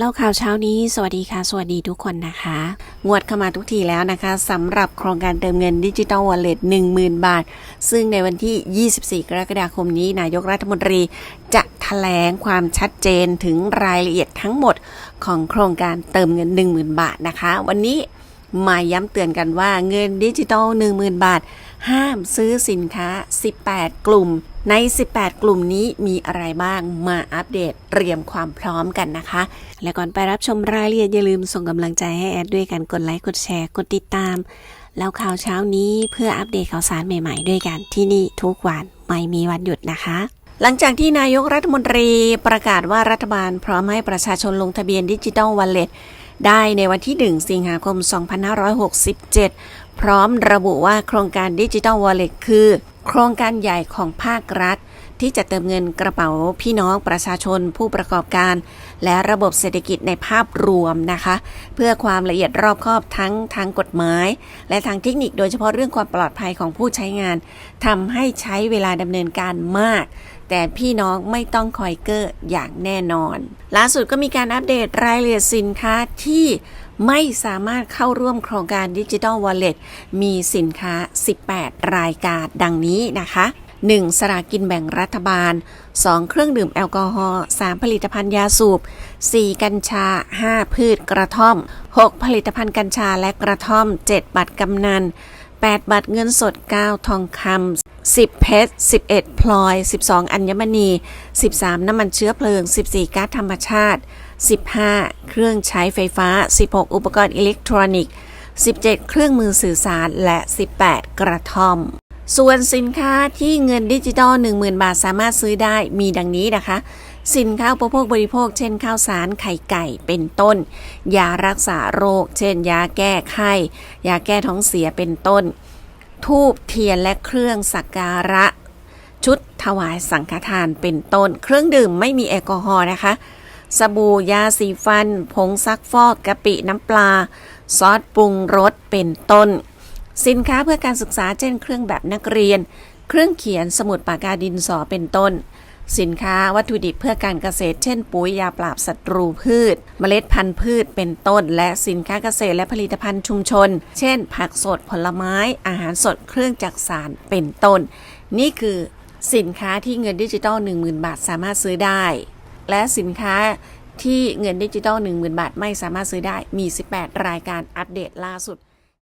เล่าข่าวเช้านี้ สวัสดีค่ะ สวัสดีทุกคนนะคะ งวดเข้ามาทุกทีแล้วนะคะสำหรับโครงการเติมเงินดิจิ t a ลวอลเล็ต10,000 บาท ซึ่งในวันที่ 24 กรกฎาคมนี้นายกรัฐมนตรีจะแถลงความชัดเจนถึงรายละเอียดทั้งหมดของโครงการเติมเงิน 10,000 บาทนะคะ วันนี้มาย้ำเตือนกันว่าเงินดิจิตอล10,000 บาท ห้ามซื้อสินค้า 18 กลุ่ม ใน 18 กลุ่มนี้มีอะไรบ้างมาอัปเดตเตรียมความพร้อมกันนะคะ และก่อนไปรับชมรายละเอียดอย่าลืมส่งกำลังใจให้แอดด้วยกันกดไลค์กดแชร์กดติดตาม แล้วข่าวเช้านี้เพื่ออัปเดตข่าวสารใหม่ๆ ด้วยกันที่นี่ทุกวันไม่มีวันหยุดนะคะหลังจากที่นายกรัฐมนตรีประกาศว่ารัฐบาลพร้อมให้ประชาชนลงทะเบียนดิจิ t a ลวอลเล็ตได้ในวันที่ 1 สิงหาคม 2567 พร้อมระบุว่าโครงการดิจิ t a ลวอลเล็ตคือ โครงการใหญ่ของภาครัฐ ที่จะเติมเงินกระเป๋าพี่น้องประชาชนผู้ประกอบการ และระบบเศรษฐกิจในภาพรวมนะคะ เพื่อความละเอียดรอบคอบทั้งทางกฎหมาย และทางเทคนิคโดยเฉพาะเรื่องความปลอดภัยของผู้ใช้งานทำให้ใช้เวลาดำเนินการมากแต่พี่น้องไม่ต้องคอยเกอร์อย่างแน่นอน ล่าสุดก็มีการอัปเดตรายละเอียดสินค้าที่ ไม่สามารถเข้าร่วมโครงการดิจิ t a ลวอลเล็ตมีสินค้า 18 รายการดังนี้นะคะ 1. สลากินแบ่งรัฐบาล 2. เครื่องดื่มแอลกอฮอล์ 3. ผลิตภัณฑ์ยาสูบ 4. กัญชา 5. พืชกระท่อม 6. ผลิตภัณฑ์กัญชาและกระท่อม 7. บัตรกำนัน 8 บัตรเงินสด 9 ทองคำ10 เพชร 11 พลอย 12 อัญมณี 13 น้ำมันเชื้อเพลิง 14 ก๊าซธรรมชาติ 15 เครื่องใช้ไฟฟ้า 16 อุปกรณ์อิเล็กทรอนิกส์ 17 เครื่องมือสื่อสาร และ 18 กระท่อม ส่วนสินค้าที่เงินดิจิตอล10,000 บาทสามารถซื้อได้มีดังนี้นะคะ สินค้าอุปโภคบริโภค เช่นข้าวสาร ไข่ไก่ เป็นต้น ยารักษาโรค เช่น ยาแก้ไข้ ยาแก้ท้องเสีย เป็นต้น ทูบเทียนและเครื่องสักการะ ชุดถวายสังฆทาน เป็นต้น เครื่องดื่มไม่มีแอลกอฮอล์นะคะ สบู่ยาสีฟัน ผงซักฟอกกะปิน้ำปลา ซอสปรุงรสเป็นต้น สินค้าเพื่อการศึกษาเช่นเครื่องแบบนักเรียน เครื่องเขียนสมุดปากกาดินสอเป็นต้น สินค้าวัตถุดิบเพื่อการเกษตร เช่น ปุ๋ยยาปราบศัตรูพืช เมล็ดพันธุ์พืชเป็นต้น และสินค้าเกษตรและผลิตภัณฑ์ชุมชน เช่น ผักสดผลไม้ อาหารสดเครื่องจักสารเป็นต้น นี่คือสินค้าที่เงินดิจิตอล10,000 บาทสามารถซื้อได้ และสินค้าที่เงินดิจิตอล10,000 บาท ไม่สามารถซื้อได้มี 18 รายการอัปเดตล่าสุด